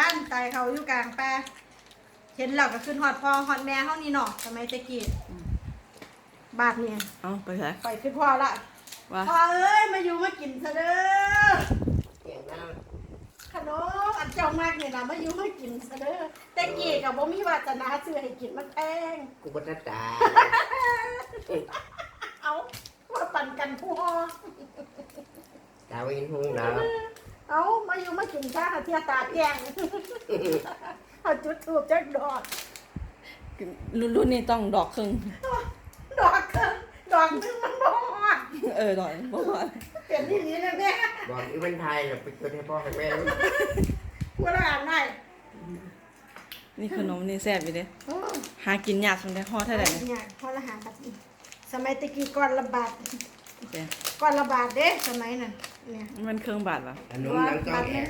ด้านตายเขาอยู่กลางป่าเห็นเราก็ขึ้นฮอดพ่อฮอดแม่เฮานี่เนาะสมัยตะกี้บาทเนี่ยเอาไปใส่ไปขึ้นพ่อละว่าพ่อเอ้ยมาอยู่มากินซะเด้อเก่งนะขนมอันเจ้ามากนี่ล่ะมาอยู่มากินซะเด้อแต่กี้ก็บ่มีวาสนาซื้อให้กินมันแพงกูบัตตาเอาว่าปั่นกันผู้ฮอตาวินหงนะ เอามาอยู่มากินข้าวเทียตาแจ้งเอาจุดทูบจักดอกรุ่นรุ่นนี้ต้องดอกครึ่งดอกเคิงดอกนึงมันบ่ฮอดเออดอกบ่ว่าเป็นที่นี้นะเนี่ยบอกอีวันไทยเราไปเกิดให้พ่อให้แม่กูละอ่านได้นี่ขนมนี่แซ่บอยู่เด้โอ้หากินยากจังได๋ห่อเท่าไหร่นี่เนี่ยพอละหาบาทสมัยตะกี้ก่อนละบาทเด้ก่อนละบาทเด้สมัยนั้น เนี่ยมันเครื่องบาทเหรอขนมนังต้องแอก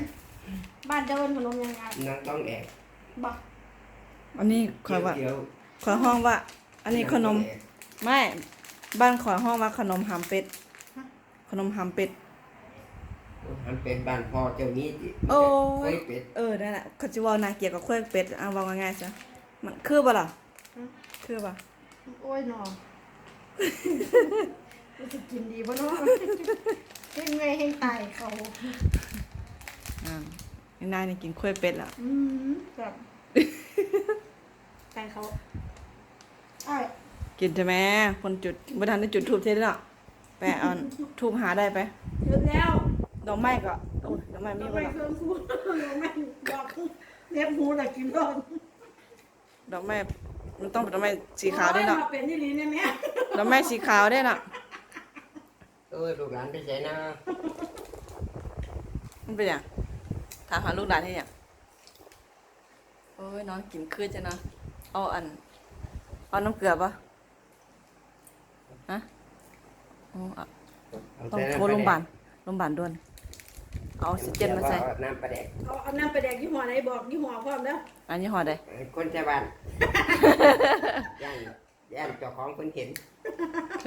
บ้านเจ้าเป็นขนมยังไงนังต้องแอกบอกอันนี้ขอยว่าเดี๋ยวขอยห้องว่า อันนี้ขนม ไม่บ้านขอยห้องว่าขนมหำเป็ดขนมหำเป็ดมันเป็นบ้านพ่อเจ้านี้จิโอ้ยเคยเป็ดเออนั่นแหละเขาจะเว่านาเกี่ยวกับข้วยเป็ดเอาเว่าง่ายๆซะมันคือบ่ล่ะคือบ่โอ้ยหนอมันจะกินดีป่ะเนาะ เห็นไงเห็นตายเขาอ่าไอ้นายนี่กินข้วยเป็ดแล้วอืมแบบตายเขาไอ้ายกินใช่ไหมคนจุดบ่ทันได้จุดทูบเท่าเนาะไปเอาทูบหาได้ไปหยุดแล้วดอกไม้ก็โอ้ยดอกไม้มีบ่ไม่ล่ะเครื่องพูดไม่บอกเล็บหูแต่กินก่อนดอกไม้มันต้องเป็นดอกไม้สีขาวด้วยเนาะโอ้มาเป็นนี่ลีเนี่ยแม่ดอกไม้สีขาวด้วยเนาะ เออลูกหลานไปใส่นะมันเป็นหยังถามหาลูกหลานที่หยังโอ้ยน้องกินคืนจ้ะเนาะเอาอันเอาน้ำเกลือปะฮะโอ้อะเาต้องใส่โทรโรงพยาบาลโรงพยาบาลด่วนเอาออกซิเจนมาใส่เอน้ำปลาแดกเอาเอาน้ำไปแดกยี่ห้อไหนบอกยี่ห้อพร้อมแล้วอันนี้ห่อใดคนใช้บ้านย่านย่านเจ้าของคนเห็น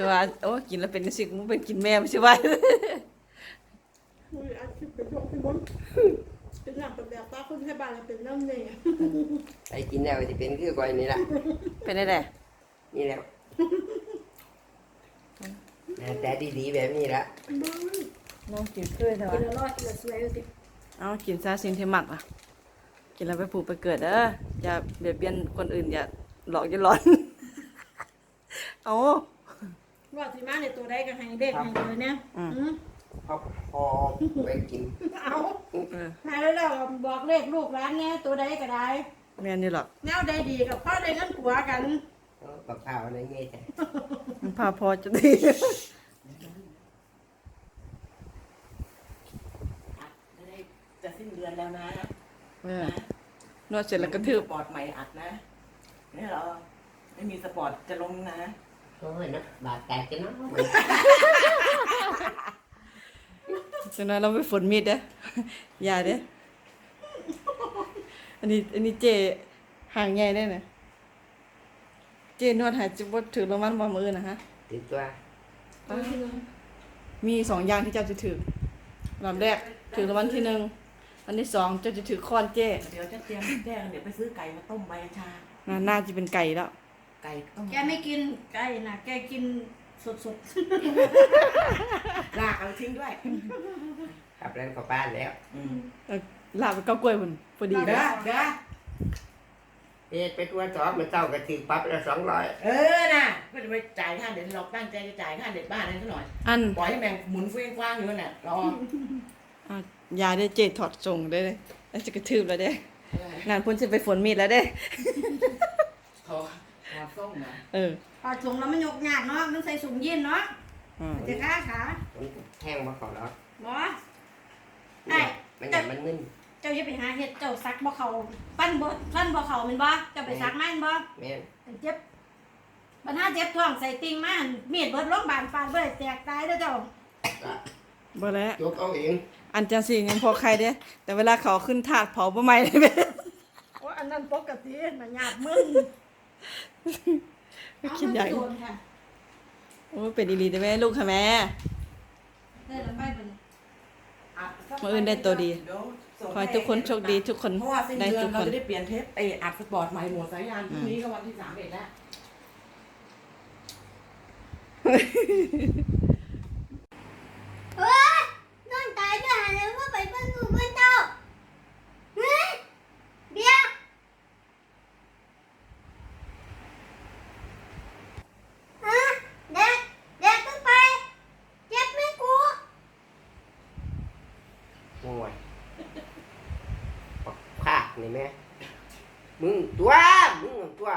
คือว่าโอ้กินแล้วเป็นสิมึงเป็นกินแม่ไม่ใช่ว่าอุ้ยอาชีพเป็นยกเป็นบนเป็นน้ำเป็นแบบตาคนไทยบ้านแล้วเป็นน้ำเนี่ยไปกินแล้วจะเป็นคือก้อยนี่แหละเป็นได้แหละนี่แล้วหน้าแต่ดีๆแบบนี้ละน้องกินคืนใช่กินปะแล้วรอดกินแล้วสวยสิเอากินซาสิ่งที่หมักอะ กินแล้วไปผูกไปเกิดเด้ออย่าเบียดเบียนคนอื่นอย่าหลอกอย่าหลอน เอา ว่าสิมาในตัวใดก็ให้เด็กให้เลยเนี่ยอืม อืมเขาพอไปกินเอาเออให้แล้วแล้วบอกเลขลูกร้านเนี่ยตัวใดก็ได้ แม่นี่หรอกแนวใดดีกับพ่อได้เงินผัวกันเออกับข้าวอะไรเงี้ยแต่มันพาพอจะดีจะสิ้นเดือนแล้วนะเออนวดเสร็จแล้วก็ทืบ สปอร์ตใหม่อัดนะนี่เราไม่มีสปอร์ตจะลงนะ โอ้ยนะบาดแตกกันเนาะฉะนั้นเราไปฝนมีดเด้ออย่าเด้ออันนี้อันนี้เจห่างใหญ่ได้เนี่ยเจนวดหายจิบถือรางวัลมามือนะฮะติดตัวมีสองอย่างที่เจ้าจะถือลำแรกถือรางวัลที่หนึ่งอันที่สองเจ้าจะถือค้อนเจ้เดี๋ยวจะเตรียมแจ้งเดี๋ยวไปซื้อไก่มาต้มใบชาน่าน่าจะเป็นไก่แล้ว ไก่ต้มแกไม่กินไก่นะแกกินสดลากเอาทิ้งด้วยกลับแล้วกลับบ้านแล้วอืมเออลาบไปเก้ากล้วยมันพอดีเด้นะอเด้อเอ็ดไปตัวจอบมันเจ้าก็ถือปั๊บละสองร้อยเออน่ะก็จะไปจ่ายค่าเด็ดเราตั้งใจจะจ่ายค่าเด็ดบ้านนั้นซะหน่อยอันปล่อยให้แมงหมุนเฟี้ยงฟ้างอยู่นั่นน่ะรออะยาได้เจถอดส่งได้เลยแล้วจะกระทืบแล้วเด้งานพ้นจะไปฝนมีดแล้วเด้ขอขอ ส้มนะเออๆปลาถุงแล้วมันยกยากเนาะ มันใส่ถุงยีนเนาะอ่าจะค้าขามันแท่งมาก่อนแล้วบอไอ้มันอย่างมันมึนเจ้าอย่าไปหาเห็ดเจ้าซักบ่เขาปั้นบ่ปั้นบ่เขาแมันบ่เจ้าไปซักมันบ่แม่นเจ็บปัญหาเจ็บท้องใส่ติ่งมามีดเบิดโรงพยาบาลฟาดเบิดแตกตายเด้อเจ้า บ่แล้วยกเอาเองอันจังสิยังพอใครเด้แต่เวลาเขาขึ้นถาดเผาบ่ไหม้เลยแม่ ว่าอันนั้นปกติน่ะหยาบมึง ไม่คิดใหญ่เอามันโดนค่ะโอ้เป็นอีหลีได้แม่ลูกค่ะแม่ ได้แล้วไปเป็นอัดสักมื้ออื่นได้ตัวดีเดี๋ยวส่งขอให้ทุกคนโชคดีทุกคนเพราะว่าสิ้นได้เดือทุนกเราคน จะได้เปลี่ยนเทปไออัดสปอร์ตใหม่หมวดสายยานพรุ่งนี้ก็วันที่สามเอ็ดแล้ว เฮ้ยนอนตายด้วยหาเลยว่าไปเบิ่งงูเบิ่งเจ้าเฮ้ยเบียร์ฮะเด็กเด็กขึ้นไปเจ็บไหมกู โอ้ยปักภาคนี่แม่มึงตัวมึงตัว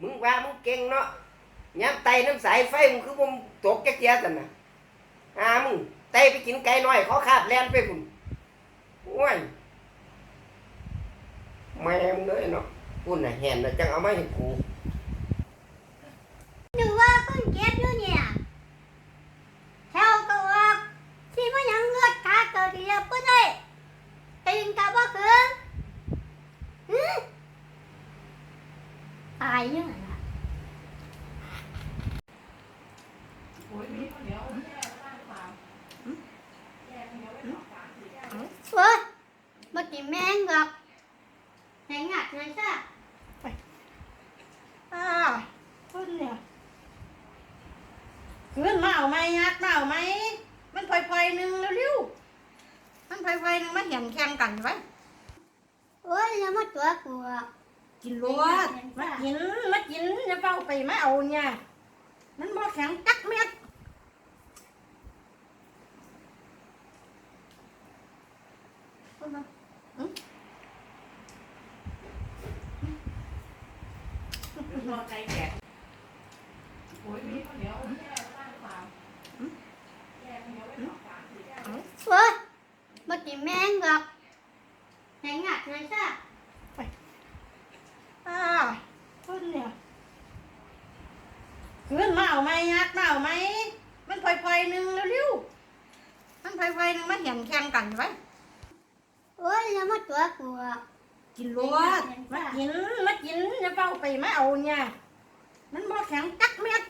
มึงว่ามึงเก่งเนาะย้ำไตน้ำสายไฟมึงคือมึงตกแก่เจียกันนะอ่ามึงไตไปกินไก่น้อยเขาคาบแลนไปพุ่นโอ้ยแม่มึงเลยเนาะพุ่นน่ะแหนน่ะจังเอามาให้กูหนูว่าเพิ่งเจ็บอยู่เนี่ยแถวก็ออกที่ว่ายังเลือดขาเกิดเรียบก็ได้ตึงกับว่าคืนฮึตายยังไงล่ะ เว้ยเมื่อกี้แม่งกับแหงงัดเงินซะ อ่าคนเนี่ยขึ้นมา เอาไหมยักมาเอาไหมมันพลอยๆหนึ่งเร็วๆมันพลอยๆหนึ่งมันเห็นแข่งกันไว้โอ้ยแล้วมาตัวกูอะกินรวดมากินมากินจะเฝ้าไปมาเอาเนี่ยมันบ่แข็งจักเม็ดเอามารอใจแกะโอ้ยมีข้าวเหนียวแค่บ้านเปล่าแค่ข้าวเหนียวไว้สองสามสี่แก้ว เว้ยเมื่อกี้แม่งกับแหงงัดเงินซะ อ่าคนเนี่ย ขึ้นมาเอาไหมยักมาเอาไหมมันพลอยๆหนึ่งเร็วๆมันพลอยๆหนึ่งมันเห็นแข่งกันไว้โอ้ยแล้วมาตัวกูอะกินรวดมากินมากินจะเฝ้าไปมาเอาเนี่ยมันบ่แข็งจักเม็ด